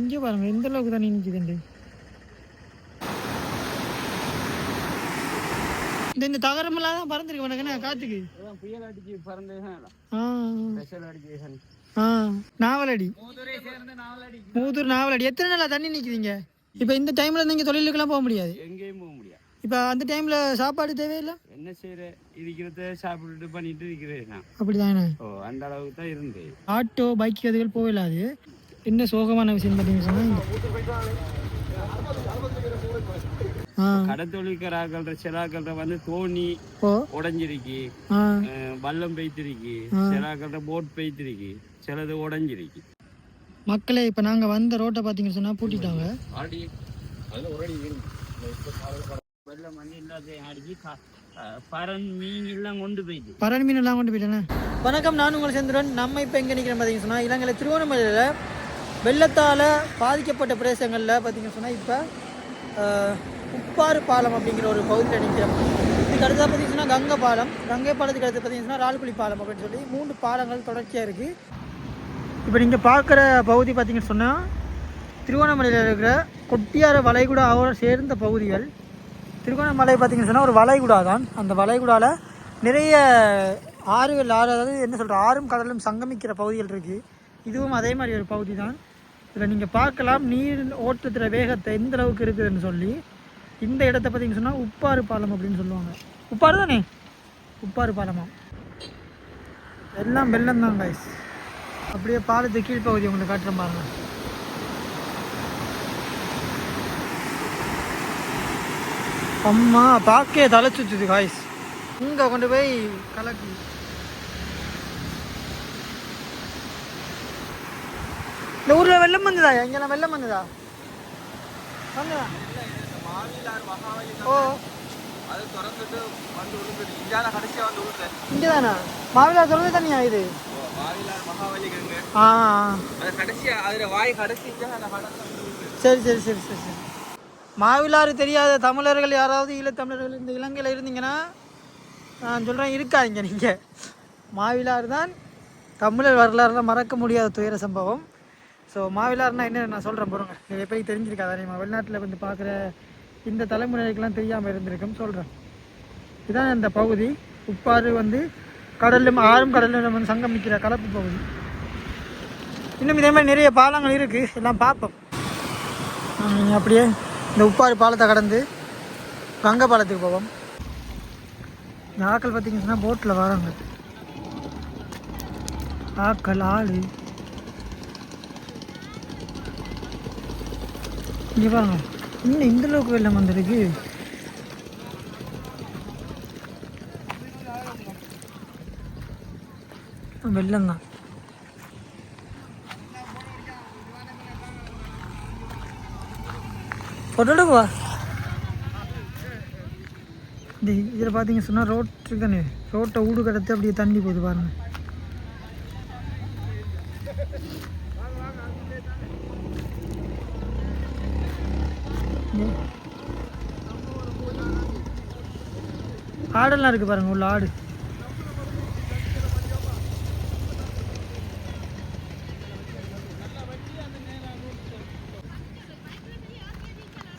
இங்கே பாருங்க எந்த அளவுக்கு தண்ணி நிற்குதுண்டு இந்த இந்த தகரமெல்லாம் தான் பறந்துருக்கு உனக்கு காத்துக்கு? புயல் அடிச்சு பறந்து நாவலடி. மூதுரை நாவலடி. எத்தனை நாளா தண்ணி நிற்குதுங்க இப்போ இந்த டைமில் நீங்கள் தொழிலுக்கெல்லாம் போக முடியாது. எங்கேயும் போக முடியாது. இப்போ அந்த டைமில் சாப்பாடு தேவையில்லை? என்ன செய்யற இருக்கிறத சாப்பிட்டுட்டு பண்ணிட்டு இருக்கிறேன் நான். அப்படி தானே ஓ அந்த அளவுக்கு தான் இருந்தேன். ஆட்டோ பைக் அதுகள் போயிடாது என்ன சோகமான விஷயம் பார்த்தீங்கன்னு சொன்னால் சிலாக்கள்ற வந்து தோணி உடஞ்சிருக்கு. வல்லம் பெய்த்திருக்கு. சிலாக்கள்ற போட் பெய்த்திருக்கு. சிலது உடஞ்சிருக்கு. மக்களே இப்போ நாங்கள் வந்த ரோட்டை பார்த்தீங்கன்னு சொன்னால் பூட்டிட்டாங்க. வெள்ளம் வந்து அடிச்சு மீன் எல்லாம் கொண்டு போயிட்டு. பரணி மீன் எல்லாம் கொண்டு போயிட்டேனே? வணக்கம் நான் உங்கள் செந்திரன். நம்ம இப்போ எங்கே நிற்கிறோம் பார்த்தீங்கன்னு சொன்னால் இலங்கையில் திருவண்ணாமலையில் வெள்ளத்தால் பாதிக்கப்பட்ட பிரதேசங்களில் பார்த்தீங்கன்னு சொன்னால் இப்போ உப்பாறு பாலம் அப்படிங்கிற ஒரு பகுதியில் நிற்கிறோம் இதுக்கு அடுத்தது பார்த்தீங்கன்னு கங்கை பாலம். கங்கை பாலத்துக்கு அடுத்து பார்த்தீங்கன்னு ரால்குடி பாலம் அப்படின்னு சொல்லி மூன்று பாலங்கள் தொடர்ச்சியாக இருக்குது இப்போ நீங்கள் பார்க்குற பகுதி பார்த்தீங்கன்னு சொன்னால் திருவண்ணாமலையில் இருக்கிற கொட்டியார வளைகுடாவோட சேர்ந்த பகுதிகள். திருகோணமலை பார்த்தீங்கன்னு சொன்னால் ஒரு வளைகுடா தான் அந்த வளைகுடாவில் நிறைய ஆறுகள் ஆறு அதாவது என்ன சொல்கிற ஆறும் கடலும் சங்கமிக்கிற பகுதிகள் இருக்குது இதுவும் அதே மாதிரி ஒரு பகுதி தான் இதில் நீங்கள் பார்க்கலாம். நீர் ஓட்டத்தில் வேகத்தை எந்த அளவுக்கு இருக்குதுன்னு சொல்லி. இந்த இடத்த பார்த்தீங்கன்னு சொன்னால் உப்பாறு பாலம் அப்படின்னு சொல்லுவாங்க. உப்பாறு தானே? உப்பாறு பாலமா? எல்லாம் வெள்ளம் தான் கைஸ் அப்படியே பாலத்து கீழ்ப்பகுதி உங்களுக்கு காட்டுற பாருங்கள் அம்மா பார்க்கே தலை சுத்துது காய்ஸ் இங்கே கொண்டு போய் கலக்கி. இந்த ஊரில் வெள்ளம் வந்ததா? எங்கெல்லாம் வெள்ளம் வந்ததா? வந்ததா ஓ. அது திறந்துட்டு வந்து விழுந்துட்டு இந்தியால கடைசியா வந்து விழுந்தேன் இங்கே தானா மாவிலா திறந்து தண்ணியா இது? ஆ அது கடைசியா அதுல வாய் கடைசி சரி சரி சரி சரி சரி. மாவிலாறு தெரியாத தமிழர்கள் யாராவது ஈழத்தமிழர்கள் இந்த இலங்கையில் இருந்தீங்கன்னா நான் சொல்கிறேன் இருக்காதீங்க நீங்கள் மாவிலாறு தான் தமிழர் வரலாறுல மறக்க முடியாத துயர சம்பவம். ஸோ மாவிலாறுனா என்ன நான் சொல்கிறேன் பாருங்க. நிறைய பேருக்கு தெரிஞ்சிருக்காது நீங்கள் வெளிநாட்டில் வந்து பார்க்குற இந்த தலைமுறைக்கெல்லாம் தெரியாமல் இருந்திருக்கும் சொல்கிறேன் இதான் இந்த பகுதி. உப்பாறு வந்து கடலும் ஆறும் கடலும் வந்து சங்கமிக்கிற கலப்பு பகுதி. இன்னும் இதே மாதிரி நிறைய பாலங்கள் இருக்குது எல்லாம் பார்ப்போம். அப்படியே இந்த உப்பாறு பாலத்தை கடந்து கங்க பாலத்துக்கு போவோம். இந்த ஆக்கள் பார்த்தீங்கன்னா போட்டில் வராங்க. ஆக்கள் ஆள். இங்கே பாருங்க. இன்னும் இந்த அளவுக்கு வெள்ளம் வந்திருக்கு. வெள்ளம் தான் ஃபோட்டோ எடுக்குவா இந்த இதில் பார்த்தீங்க சொன்னால் ரோட் இருக்கானே. ரோட்டை ஊடு கடத்து அப்படியே தண்ணி போகுது பாருங்க. ஆடெல்லாம் இருக்குது பாருங்கள் உள்ள ஆடு.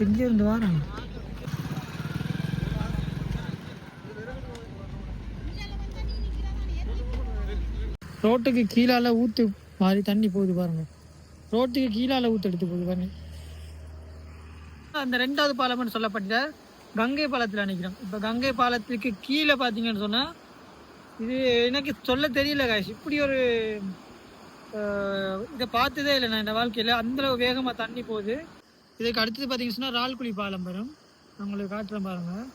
எங்கே இருந்து ரோட்டுக்கு கீழால ஊத்து மாதிரி தண்ணி போகுது பாருங்க. ரோட்டுக்கு கீழால ஊத்து எடுத்து போகுது பாருங்க. அந்த ரெண்டாவது பாலம்னு சொல்லப்பட்ட கங்கை பாலத்தில் நினைக்கிறோம் இப்போ கங்கை பாலத்துக்கு கீழே பார்த்தீங்கன்னு சொன்னால் இது எனக்கு சொல்ல தெரியல காய்ச்சி இப்படி ஒரு அஹ், இதை பார்த்ததே இல்லை நான் இந்த வாழ்க்கையில். அந்தளவு வேகமாக தண்ணி போகுது. இதுக்கு அடுத்தது பார்த்தீங்கன்னு சொன்னால் ரால்குடி பாலம் வரும் நான் உங்களுக்கு காட்டுறேன் பாருங்கள்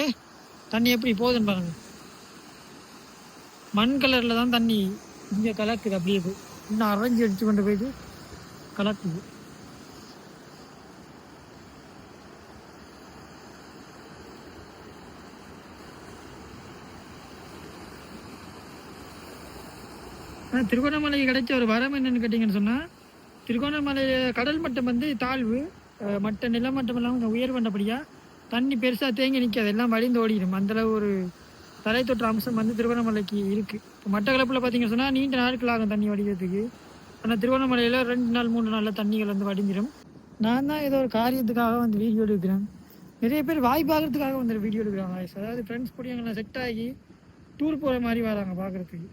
ஏ தண்ணி எப்படி போகுதுன்னு பாருங்க. மண் கலரில் தான் தண்ணி இங்கே கலக்குது அப்படியே போய். இன்னும் அரைஞ்சி அடித்து கொண்டு போயிட்டு கலக்குது. ஆனால் திருவண்ணாமலைக்கு கிடைச்ச ஒரு வரம் என்னன்னு கேட்டிங்கன்னு சொன்னால் திருகோணமலை கடல் மட்டம் வந்து தாழ்வு அஹ், மட்ட நிலமட்டம் எல்லாம் கொஞ்சம் உயர் பண்ணபடியாக தண்ணி பெருசாக தேங்கி நிற்காது எல்லாம் வழிந்து ஓடிடும். அந்தளவு ஒரு தலை தொற்று அம்சம் வந்து திருவண்ணாமலைக்கு இருக்குது இப்போ மட்டக்களப்பில் பார்த்தீங்கன்னு சொன்னால் நீண்ட நாட்கள் ஆகும் தண்ணி வடிக்கிறதுக்கு ஆனால் திருவண்ணாமலையில் ரெண்டு நாள் மூணு நாளில் தண்ணிகள் வந்து வடிஞ்சிடும் நான் தான் ஏதோ ஒரு காரியத்துக்காக வந்து வீடியோ எடுக்கிறேன். நிறைய பேர் வாய் பார்க்கறதுக்காக வந்து வீடியோ எடுக்கிறாங்க அதாவது ஃப்ரெண்ட்ஸ் கூட எங்களை செட் ஆகி டூர் போகிற மாதிரி வராங்க பார்க்குறதுக்கு.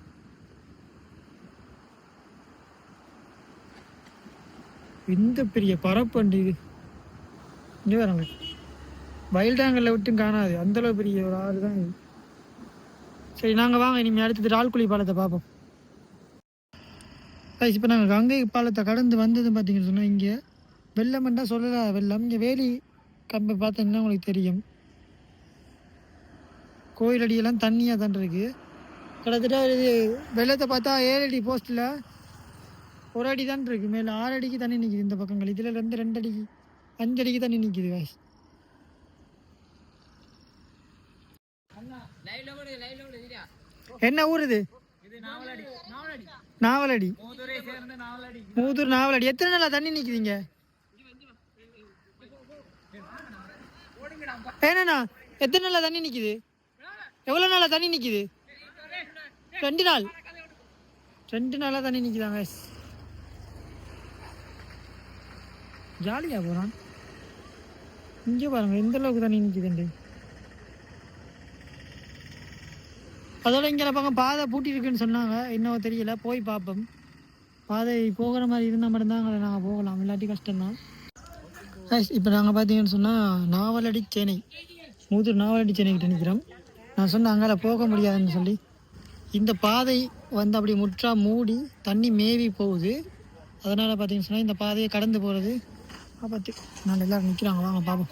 இந்த பெரிய பரப்பண்டு இது. இங்கே வராங்க வைல்டாங்கல்ல விட்டும் காணாது. அந்தளவு பெரிய ஒரு ஆறு தான் இது. சரி நாங்கள் வாங்க. இனிமேல் அடுத்தது ரால்குழி பாலத்தை பார்ப்போம் இப்போ நாங்கள் கங்கை பாலத்தை கடந்து வந்தது பார்த்தீங்கன்னு சொன்னால் இங்கே வெள்ளம்ன்றா சொல்லல வெள்ளம். இங்கே வேலி கம்பை பார்த்தீங்கன்னா உங்களுக்கு தெரியும்? கோயில் அடியெல்லாம் தண்ணியாக தான் இருக்குது கிட்டத்தட்ட இது வெள்ளத்தை பார்த்தா ஏழடி போஸ்ட்டில் ஒரு அடி தான் இருக்கு. மேலே ஆறு அடிக்கு தண்ணி நிற்கிது இந்த பக்கங்கள். இதில் ரெண்டு ரெண்டு அடிக்கு அஞ்சு அடிக்கு தண்ணி நிற்கிது காய்ஸ் என்ன ஊர் இது? நாவலடி. மூதூர் நாவலடி. எத்தனை நாளா தண்ணி நிக்குதுங்க ஏன்னா எத்தனை நாளா தண்ணி நிக்குது? எவ்வளவு நாளா தண்ணி நிக்குது? ரெண்டு நாள். ரெண்டு நாளா தண்ணி நிக்குதாங்க ஜாலியாக போகிறான் இங்கே பாருங்கள் எந்த அளவுக்கு தண்ணி நிற்கிதுண்டு அதோட இங்கே பக்கம் பாதை பூட்டியிருக்குன்னு சொன்னாங்க. இன்னும் தெரியல போய் பார்ப்போம். பாதை போகிற மாதிரி இருந்தால் மட்டும்தான் அங்கே நாங்கள் போகலாம். இல்லாட்டி கஷ்டம்தான். இப்போ நாங்கள் பார்த்தீங்கன்னு சொன்னால் நாவலடி சேனை மூத்தூர் நாவலடி சேனைக்கிட்ட நிற்கிறோம் நான் சொன்னேன் அங்கே போக முடியாதுன்னு சொல்லி இந்த பாதை வந்து அப்படி முற்றா மூடி தண்ணி மேவி போகுது. அதனால் பார்த்தீங்கன்னு சொன்னால் இந்த பாதையை கடந்து போகிறது பார்த்து நான் எல்லோரும் நிற்கிறாங்க வாங்க பார்ப்போம்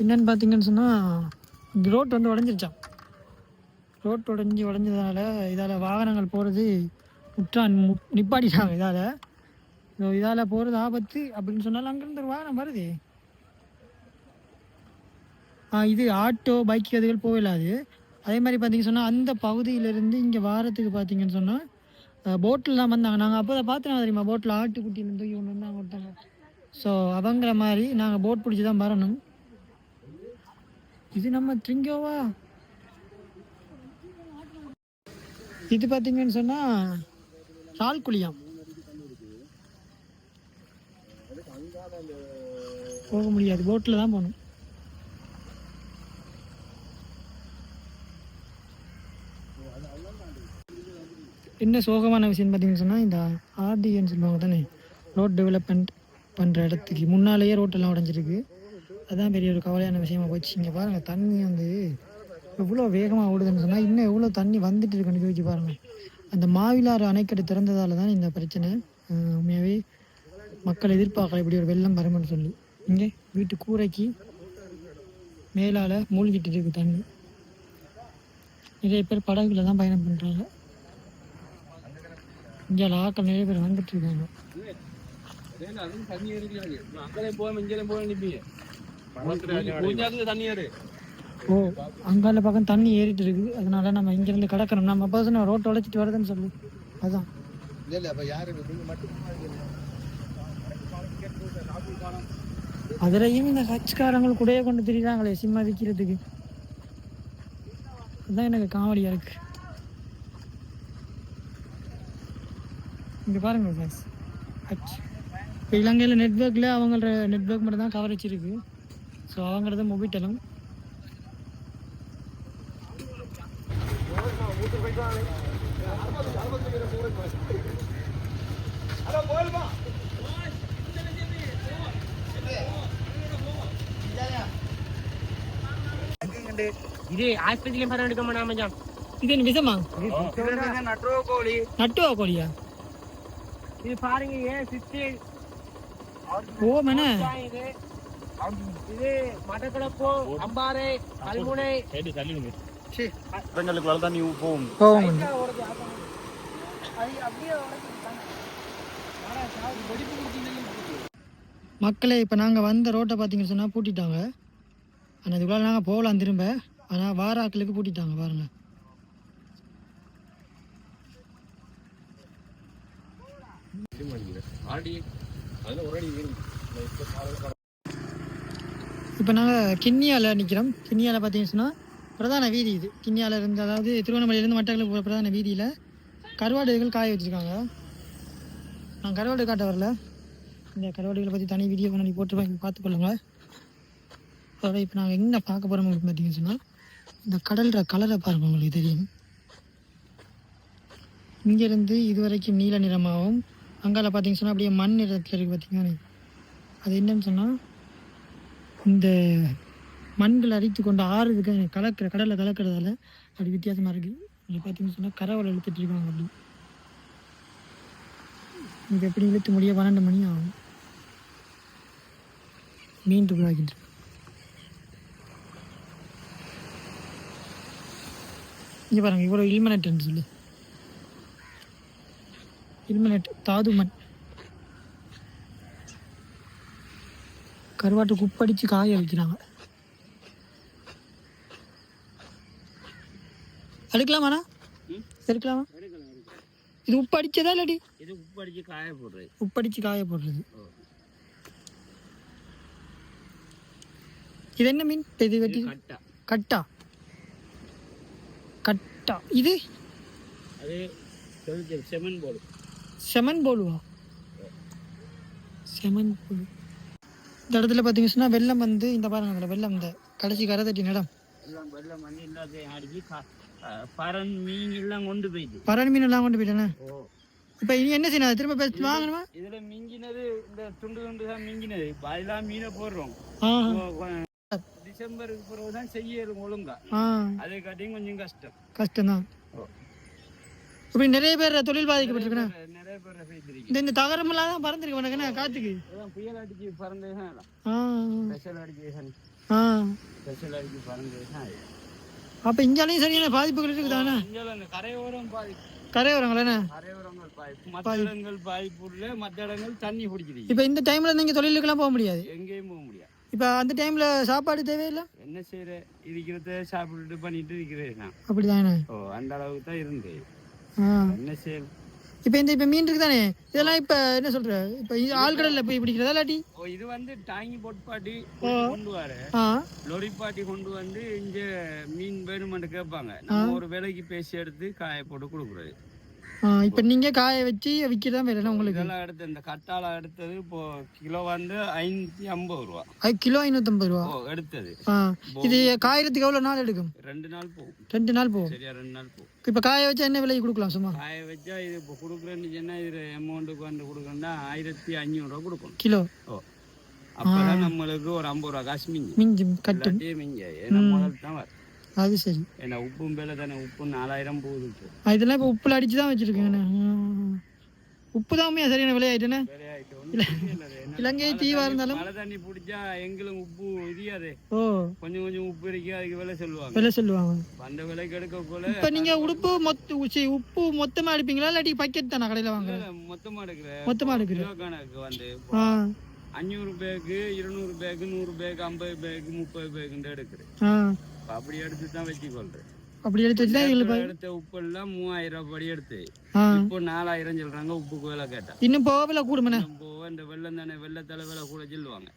என்னன்னு பார்த்தீங்கன்னு சொன்னால் ரோட் வந்து உடஞ்சிருச்சான் ரோட் உடஞ்சி உடஞ்சதால இதால் வாகனங்கள் போகிறது முற்றா நி- நிப்பாட்டிட்டாங்க இதால். இதால் போகிறது ஆபத்து அப்படின்னு சொன்னாலும் அங்கேருந்து ஒரு வாகனம் வருது. ஆ இது ஆட்டோ பைக் அதுகள் போகலாது அதே. மாதிரி பார்த்திங்க சொன்னால் அந்த பகுதியிலேருந்து இங்கே வாரத்துக்கு பார்த்தீங்கன்னு சொன்னால் போட்டில்லாம் வந்தாங்க. நாங்கள் அப்போ தான் பார்த்துனா தெரியுமா? போட்டில் ஆட்டுக்குட்டியிலேருந்து தூக்கி ஒன்று வந்தாங்க கொடுத்தாங்க ஸோ அவங்கள மாதிரி நாங்கள் போட் பிடிச்சி தான் வரணும். இது நம்ம திங்கோவா இது பார்த்தீங்கன்னு சொன்னால் சால்குழியாம் போக முடியாது. போட்டில் தான் போகணும். என்ன சோகமான விஷயம் பார்த்தீங்கன்னு சொன்னால் இந்த ஆர்டிஎன்னு சொல்லுவாங்க தானே ரோட் டெவலப்மெண்ட் பண்ணுற இடத்துக்கு. முன்னாலேயே ரோட்டெல்லாம் உடஞ்சிருக்கு. அதுதான் பெரிய ஒரு கவலையான விஷயமா போச்சு. இங்கே பாருங்கள் தண்ணி வந்து எவ்வளோ வேகமாக ஓடுதுன்னு சொன்னால் இன்னும் எவ்வளோ தண்ணி வந்துட்டு இருக்குன்னு யோசிச்சு பாருங்கள் அந்த மாவிலாறு அணைக்கட்டு திறந்ததால் தான் இந்த பிரச்சனை. உண்மையாகவே மக்கள் எதிர்பார்க்கல இப்படி ஒரு வெள்ளம் வரும்னு சொல்லி. இங்கே வீட்டு கூரைக்கு மேலால் மூழ்கிட்டு இருக்கு தண்ணி. நிறைய பேர் படகுல தான் பயணம் பண்ணுறாங்க இங்கே ஆக்கள் நிறைய பேர் வந்துட்டு இருக்காங்க. இங்கே தண்ணி ஓ அங்கால பக்கம் தண்ணி ஏறிட்டு இருக்கு. அதனால நம்ம இங்கிருந்து கடக்கிறோம் நம்ம அப்போ நான் ரோட்டை உழைச்சிட்டு வருதுன்னு சொல்லி. அதான். அதுலயும் இந்த கட்சிக்காரங்கள் கூடயே கொண்டு திரிகிறாங்களே சிம்மா விற்கிறதுக்கு அதுதான் எனக்கு காமெடியாக இருக்கு. இங்கே பாருங்கள் guys. ஹச் இப்போ இலங்கையில் நெட்ஒர்க்கில் அவங்களோட நெட்ஒர்க் மட்டும் தான் கவரேஜ் இருக்குது ஸோ அவங்களது மொபிட்டலும் இது ஆஸ்பத்திரியிலும் படம் எடுக்க மாட்டாம மச்சான் இது என்ன விஷமா நட்ரோ கோழி நட்டுவா கோழியா இது பாருங்க ஏன் சித்தி ஓ மன இது மட்டக்களப்பு அம்பாறை கல்முனை பெண்களுக்கு வளர்த்தா நீ போகும் மக்களே இப்போ நாங்கள் வந்த ரோட்டை பார்த்தீங்கன்னு சொன்னால் பூட்டிட்டாங்க ஆனால் இதுக்குள்ள நாங்கள் போகலாம் திரும்ப. ஆனால் வார ஆட்களுக்கு பூட்டிட்டாங்க பாருங்கள் இப்போ நாங்கள் கிண்ணியால் நிற்கிறோம் கிண்ணியால் பார்த்தீங்கன்னா பிரதான வீதி இது. கிண்ணியால இருந்து அதாவது திருவண்ணாமலையிலேருந்து மட்டக்களப்பு போகிற பிரதான வீதியில் கருவாடுகள் காய வச்சுருக்காங்க. நான் கருவாடு காட்ட வரல. இந்த கருவாடுகளை பற்றி தனி வீடியோ பண்ணி போட்டுருப்பேன். பார்த்துக்கொள்ளுங்கள் அதோட இப்போ நாங்கள் என்ன பார்க்க போகிறோம் அப்படின்னு பார்த்தீங்கன்னு சொன்னால் இந்த கடல்ற கலரை பாருங்க உங்களுக்கு தெரியும். இங்கேருந்து இது வரைக்கும் நீல நிறமாகவும் அங்கால பார்த்தீங்கன்னு சொன்னால் அப்படியே மண் நிறத்தில் இருக்குது பார்த்தீங்கன்னா. அது என்னன்னு சொன்னால் இந்த மண்கள் அரித்து கொண்டு ஆறுதுக்கு கலக்கிற கடலில் கலக்கிறதால அப்படி வித்தியாசமாக இருக்குது இங்கே பார்த்தீங்கன்னு சொன்னால் கரவலை இழுத்துட்டு இருக்காங்க அப்படி. இது எப்படி இழுத்து முடிய பன்னெண்டு மணி ஆகும். மீன் துப்புராக்கிட்டு இங்கே பாருங்க இவ்வளோ இல்மனட்னு சொல்லி. இல்மனட் தாது மண் கருவாட்டுக்கு உப்படிச்சு காய வைக்கிறாங்க. எடுக்கலாமாண்ணா? எடுக்கலாமா? இது உப்பு அடிச்சதா இல்லாடி? இது உப்பு அடிச்சு காய போடுறது. உப்படிச்சு காய போடுறது. இது என்ன மீன்? இது வெட்டி கட்டா. கட்டா? கட்டா. இது? அது செமன் போடு செமன் போலுவா? செமன் போலு. இந்த இடத்துல பார்த்தீங்கன்னு சொன்னால் வெள்ளம் வந்து இந்த பாருங்க இந்த வெள்ளம் இந்த கடைசி கரை தட்டி இடம் வெள்ளம் வந்து இல்லாத அடிச்சு பறன் மீன் எல்லாம் கொண்டு போயிட்டு. பரணி மீன் எல்லாம் கொண்டு போயிட்டேனே? ஓ. இப்போ இனி என்ன செய்யணும்? திரும்ப பேசி வாங்கணுமா? இதுல மிஞ்சினது இந்த துண்டு துண்டு தான் மிஞ்சினது. இப்ப அதெல்லாம் மீனை போடுறோம். டிசம்பருக்கு பிறகு தான் செய்யணும் ஒழுங்கா. அதை காட்டியும் கொஞ்சம் கஷ்டம். கஷ்டம்தான். ஓ. இப்படி நிறைய பேர் தொழில் பாதிக்கப்பட்டிருக்கேன் நிறைய பேர் பேசிருக்கீங்க இந்த தகரமெல்லாம் தான் பறந்துருக்கு உனக்கு காத்துக்கு புயல் அடிச்சு பறந்தது தான் ஆ. ஸ்பெஷல் அடிச்சு ஸ்பெஷல் அடிச்சு பறந்தது தான் அப்போ இங்கேயும் சரியான பாதிப்புகள் இருக்குதானே கரையோரம் பாதிப்பு. கரையோரங்களே கரையோரங்கள் பாதிப்பு. மற்ற இடங்கள் பாதிப்பு மற்ற இடங்கள் தண்ணி பிடிச்சிருக்கு இப்போ இந்த டைமில் நீங்கள் தொழிலுக்கெல்லாம் போக முடியாது. எங்கேயும் போக முடியாது. இப்போ அந்த டைமில் சாப்பாடு தேவையில்லை? என்ன செய்யற? இருக்கிறத சாப்பிட்டுட்டு பண்ணிட்டு இருக்கிறேன் நான் அப்படிதானே? ஓ அந்த அளவுக்கு தான் இருந்தேன் என்ன செய்ய இப்போ இந்த இப்போ மீன் இருக்குதானே? இதெல்லாம் இப்போ என்ன சொல்கிற இப்போ இது ஆழ்கடலில் போய் பிடிக்கிறதா இல்லாட்டி? ஓ இது வந்து டாங்கி பொட்பாட்டி கொண்டு வர லொரி பாட்டி கொண்டு வந்து இங்க மீன் வேணுமென்று கேட்பாங்க. நம்ம ஒரு விலைக்கு பேசி எடுத்து காய போட்டு கொடுக்குறது. இப்போ நீங்கள் காய வச்சு விற்கிறதா வேலை உங்களுக்கு? இதெல்லாம் எடுத்து இந்த கத்தாழை எடுத்தது இப்போ கிலோ வந்து ஐநூத்தி ஐம்பது ரூபா. அது கிலோ ஐநூற்றம்பது ரூபா? ஓ எடுத்தது. இது காயறதுக்கு எவ்வளோ நாள் எடுக்கும்? ரெண்டு நாள் போகும். ரெண்டு நாள் போகும். சரியா ரெண்டு நாள் போகும். இப்போ காய வச்சா என்ன விலைக்கு கொடுக்கலாம் சும்மா? காய வச்சா இது இப்போ கொடுக்குறேன்னு சொன்னா இது அமௌண்ட்டுக்கு வந்து கொடுக்கணும்னா ஆயிரத்தி அஞ்சூறுரூவா கொடுக்கணும். கிலோ? ஓ அப்பதான் நம்மளுக்கு ஒரு ஐம்பது ரூபா காசு மிஞ்சி மிஞ்சி கட்டும். இல்லாட்டியே மிஞ்ச ஏன்னா முதல் தான் வரும். அது சரி. ஏன்னா உப்பும் பேல தானே உப்பு நாலாயிரம் போகுது இதெல்லாம் இப்போ உப்பில் அடிச்சு தான் வச்சுருக்கேங்கண்ணே உப்பு தான் சரியான. என்ன இலங்கை தீவா இருந்தாலும் மழை தண்ணி பிடிச்சா எங்களும் உப்பு இரியாது ஓ. கொஞ்சம் கொஞ்சம் உப்பு இருக்கு அதுக்கு விலை சொல்லுவாங்க. விலை சொல்லுவாங்க. அந்த விலைக்கு எடுக்கக்குள்ள இப்போ நீங்கள் உடுப்பு மொத்த உச்சி உப்பு மொத்தமாக எடுப்பீங்களா? இல்லாட்டி பக்கெட் தானே கடையில் வாங்குறேன் மொத்தமா எடுக்கிற எடுக்கிறேன். கிலோ கணக்கு வந்து அஞ்சூறு பேக்கு இருநூறு பேக்கு நூறு பேக்கு ஐம்பது பேக்கு முப்பது பேக்குன்ட்டு எடுக்கிறேன். அப்படி எடுத்து தான் வச்சுக்கொள்றேன் அப்படி எடுத்து வச்சு எடுத்த உப்பு எல்லாம் மூவாயிரம் ரூபாய் படி எடுத்து. இப்போ நாலாயிரம் சொல்றாங்க உப்புக்கு விலை கேட்டா. இன்னும் போக விலை கூடுமண்ணே? இப்போ இந்த வெள்ளம் தானே வெள்ளத்தால விலை கூட சொல்லுவாங்க.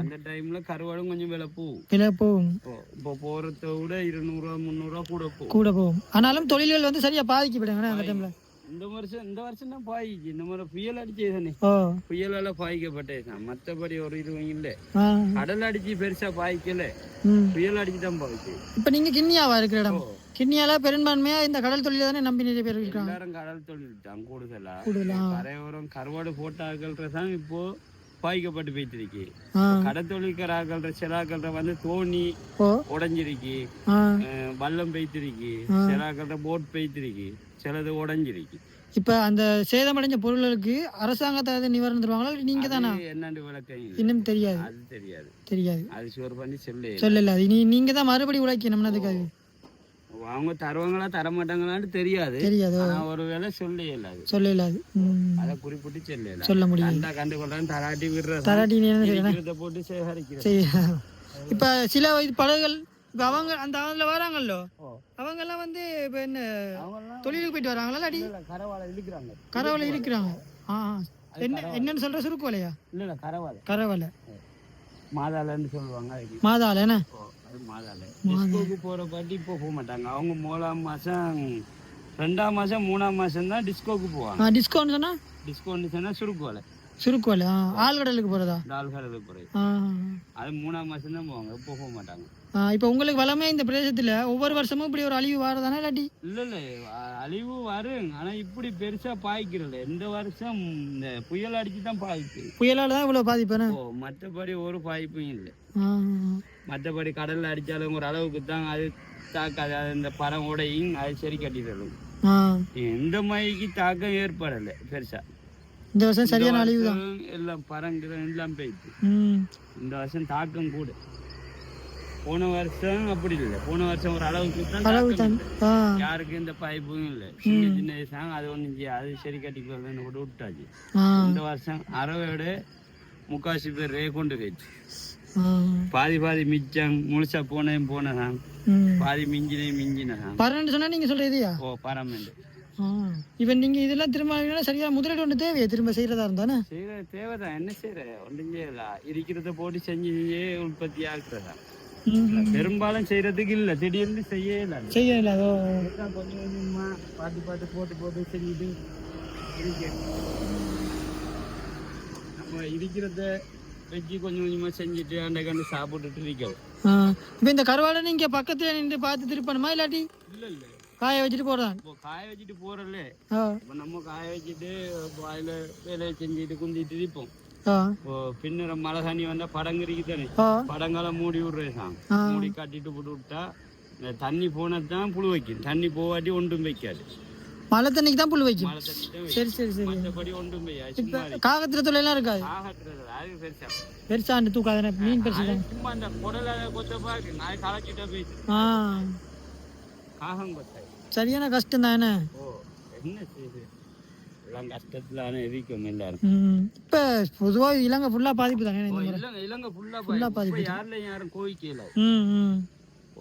அந்த டைம்ல கருவாடும் கொஞ்சம் விலை போகும். விலை போகும். இப்போ போறத விட இருநூறுவா முந்நூறுவா கூட போகும். கூட போகும். ஆனாலும் தொழில்கள் வந்து சரியாக பாதிக்கப்படுங்கண்ணே அந்த டைமில் இந்த வருஷம் இந்த வருஷம் தான் பாய்க்கு இந்த மாதிரி புயல் அடிச்சே தானே ஓ புயலால பாய்க்கப்பட்டே தான் மற்றபடி ஒரு இதுவும் இல்லை. கடல் அடிச்சு பெருசா பாய்க்கல புயல் அடிச்சு தான் இப்போ நீங்கள் கிண்ணியாவா இருக்கிற இடம். கிண்ணியால பெரும்பான்மையாக இந்த கடல் தொழிலை தானே நம்பி நிறைய பேர் இருக்காங்க? எல்லாரும் கடல் தொழில் தான் கூடுதலா? கரையோரம் கருவாடு போட்டாக்கள்ற தான் இப்போ பாய்க்கப்பட்டு போயிட்டு ஆ. கடத்தொழில்கிற சிலாக்கள்ற வந்து தோணி உடஞ்சிருக்கு. வல்லம் பெய்த்திருக்கு. சிலாக்கள்ற போட் பெய்த்திருக்கு. சிலது உடஞ்சிருக்கு இப்போ அந்த சேதமடைஞ்ச பொருள்களுக்கு அரசாங்கத்தை நிவாரணம் தருவாங்களா? இல்லை நீங்கள் தானா? என்னன்னு விளக்கம். இன்னும் தெரியாது. அது தெரியாது. தெரியாது. அது ஷுவர் பண்ணி சொல்லு சொல்லல. அது நீ நீங்கள் தான் மறுபடி உழைக்கணும் அதுக்காக. அவங்க தருவாங்களா தர மாட்டாங்களான்னு தெரியாது. தெரியாதோ ஆனா ஒரு வேளை சொல்ல இயலாது சொல்லல அது. ம், அதை குறிப்பிட்டு சொல்ல சொல்ல முடியாது. கண்டா கண்டு கொள்றான்னு தராட்டி விடுற தராட்டி போட்டு சேகரிக்கிற சரி இப்போ சில படகுகள் இப்போ அவங்க அந்த அதில் வராங்கல்லோ. அவங்கெல்லாம் வந்து இப்போ என்ன தொழிலுக்கு போயிட்டு வராங்களா இல்லாட்டி? கரவாலை இருக்கிறாங்க ஆ. என்ன என்னன்னு சொல்ற சுருக்கோலையா இல்லை இல்லை கரவாலை. கரவலை. மாதாளன்னு சொல்லுவாங்க மாதாள என்ன? மாதாள. போகிற பாட்டி இப்போ போக மாட்டாங்க. அவங்க மூணாம் மாதம் ரெண்டாம் மாதம் மூணாம் மாதம் தான் டிஸ்கோக்கு போவாங்க. டிஸ்கவுண்ட் சொன்னா? டிஸ்கோன்னு சொன்னால் சுருக்குவலை. சுருக்கோலை ஆழ்கடலுக்கு போகிறதா டால்கரில் போகிறது ஆ. அது மூணாம் மாதம் தான் போவாங்க போக மாட்டாங்க. இப்போ உங்களுக்கு வளமே இந்த பிரதேசத்தில் ஒவ்வொரு வருஷமும் இப்படி ஒரு அழிவு வாரதானே இல்லாட்டி? இல்லை இல்லை அழிவு வரும் ஆனால் இப்படி பெருசாக பாய்க்கிறல இந்த வருஷம் இந்த புயல் அடிச்சு தான் பாய்க்குது புயலால் தான் இவ்வளோ பாதிப்பேனே ஓ மற்றபடி ஒரு பாய்ப்பும் இல்லை. மற்றபடி கடலில் அடித்தாலும் ஒரு அளவுக்கு தான் அது தாக்காது. அது இந்த படம் உடையும் அது சரி கட்டிடலும் எந்த மழைக்கு தாக்கம் ஏற்படலை பெருசா. இந்த வருஷம் சரியான அழிவு தான். எல்லாம் பறங்குற எல்லாம் போயிடுச்சு இந்த வருஷம் தாக்கம் கூட. போன வருஷம் அப்படி இல்லை. போன வருஷம் ஒரு அளவுக்கு அளவு யாருக்கும் இந்த பாய்ப்பும் இல்லை. சின்ன சின்ன சாங் அது செய்யாது அது சரி கட்டிக்கலன்னு கூட விட்டாச்சு. இந்த வருஷம் அறவையோட முக்காசி பேர் ரே கொண்டு போயிடுச்சு. பாதி பாதி மிச்சம் முழுசா போனேன் போனதான் பாதி மிஞ்சினே மிஞ்சினதான் பரண்டு சொன்னா நீங்கள் சொல்கிறதையா ஓ பரமெண்டு ஆ இப்போ நீங்கள் இதெல்லாம் திரும்ப சரியாக முதலீடு ஒன்று தேவையா? திரும்ப செய்கிறதா இருந்தானே செய்யற தேவைதான். என்ன செய்யற? ஒன்றும் செய்யல. இருக்கிறத போட்டு செஞ்சே உற்பத்தி ஆக்குறதா? பெரும்பாலும் செய்யறதுக்கு இல்ல. திடீர்னு செய்யல செய்யல அதோ கொஞ்சம் கொஞ்சமா பார்த்து பார்த்து போட்டு போட்டு செஞ்சுட்டு நம்ம இருக்கிறத வச்சு கொஞ்சம் கொஞ்சமா செஞ்சுட்டு அந்த கண்டு சாப்பிட்டுட்டு இருக்கோம் இப்போ இந்த கருவாடை நீங்கள் பக்கத்தில் நின்று பார்த்து திருப்பணுமா இல்லாட்டி? இல்ல இல்ல. காய வச்சுட்டு போடுறாங்க இப்போ காய வச்சுட்டு போறல இப்போ நம்ம காய வச்சுட்டு வாயில வேலையை செஞ்சுட்டு குந்திட்டு இருப்போம் இப்போ பின்னர் மழை தண்ணி வந்தா படங்குறிக்கு தானே படங்களை மூடி விடுறேன். மூடி கட்டிட்டு போட்டு விட்டா இந்த தண்ணி போனது தான் புழு வைக்கும் தண்ணி போவாட்டி ஒன்றும் வைக்காது மழை தண்ணிக்கு தான் புல் வைக்கும். சரி சரி சரி மற்றபடி ஒன்றும் இருக்கு. காகத்துல தொழிலாம் இருக்காது பெருசா தூக்காதானே மீன் பெருசு சும்மா அந்த குடலை கொத்தப்பா இருக்கு நான் களைச்சிட்டா போயிட்டு காகம் கொத்தாய் சரியான கஷ்டம் தானே இப்போ பொதுவாக இலங்கை ஃபுல்லாக பாதிப்பு தானே இலங்கை இலங்கை ஃபுல்லா Full-ஆ பாதி யாருல யாரும் ம்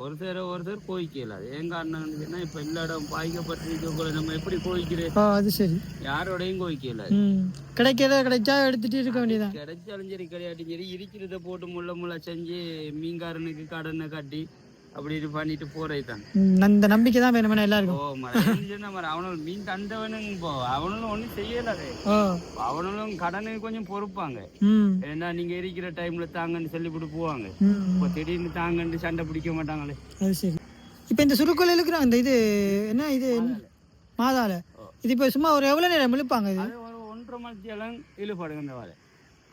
ஒருத்தர் ஒருத்தர் கோயிக்கல எங்க அண்ணன் இப்ப எல்லா இடம் பாய்க்கப்பட்டிருக்க கூட நம்ம எப்படி கோயிக்கிறேன் ஆ அது சரி. யாரோடையும் கோயிக்கல ம். கிடைக்கிறத கிடைச்சா எடுத்துட்டு இருக்க வேண்டியதான் கிடைச்சாலும் சரி கிடையாட்டும் சரி. இருக்கிறத போட்டு முள்ள முள்ள செஞ்சு மீன்காரனுக்கு கடனை கட்டி அப்படி பண்ணிட்டு போறது தான் அந்த நம்பிக்கை தான் வேணுமே எல்லாருக்கும். ஓ மரம் அவனும் மீன் தந்தவனுங்க போ. அவனும் ஒண்ணும் செய்யலாதே அவனும் கடனுக்கு கொஞ்சம் பொறுப்பாங்க. ஏன்னா நீங்க இருக்கிற டைம்ல தாங்கன்னு சொல்லிவிட்டு போவாங்க. இப்போ திடீர்னு தாங்கன்னு சண்டை பிடிக்க மாட்டாங்களே. இப்போ இந்த சுருக்கொலை இருக்கிற அந்த இது என்ன இது? மாதால. இது இப்போ சும்மா ஒரு எவ்வளோ நேரம் இழுப்பாங்க இது? ஒரு ஒன்றரை மணித்தேலம் இழுபடுங்க இந்த வாழை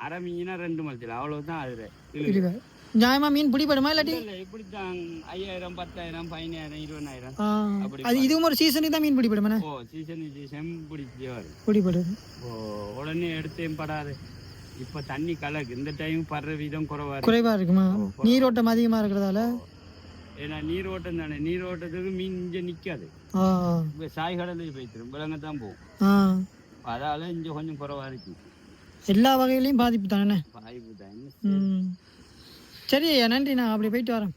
அரை மீனா ரெண்டு மணித்தேலம் அவ்வளவுதான் அது இழு இழுவை. நியாயமா மீன் பிடிபடுமா இல்லாட்டி? இல்லை இப்படி தான் ஐயாயிரம் பத்தாயிரம் பதினாயிரம் இருபதாயிரம். அது இதுவும் ஒரு சீசனுக்கு தான் மீன் பிடிபடுமாண்ணே ஓ சீசன் சீசன் பிடிச்சே வரும் ஓ உடனே எடுத்தேன் படாது. இப்போ தண்ணி கலக்கு. இந்த டைம் படுற வீதம் குறைவா இருக்கு. குறைவா இருக்குமா? நீரோட்டம் அதிகமா இருக்கிறதால? ஏன்னா நீரோட்டம் தானே. நீரோட்டத்துக்கு மீன் இங்கே இப்போ சாய் கடலுக்கு போய்த்திரும் விலங்க தான் போகும். அதால இங்கே கொஞ்சம் குறைவா இருக்கு. எல்லா வகையிலையும் பாதிப்பு தானே? வாய்ப்பு தான். சரி நன்றிண்ணா. நன்றி நான் அப்படி போயிட்டு வரேன்.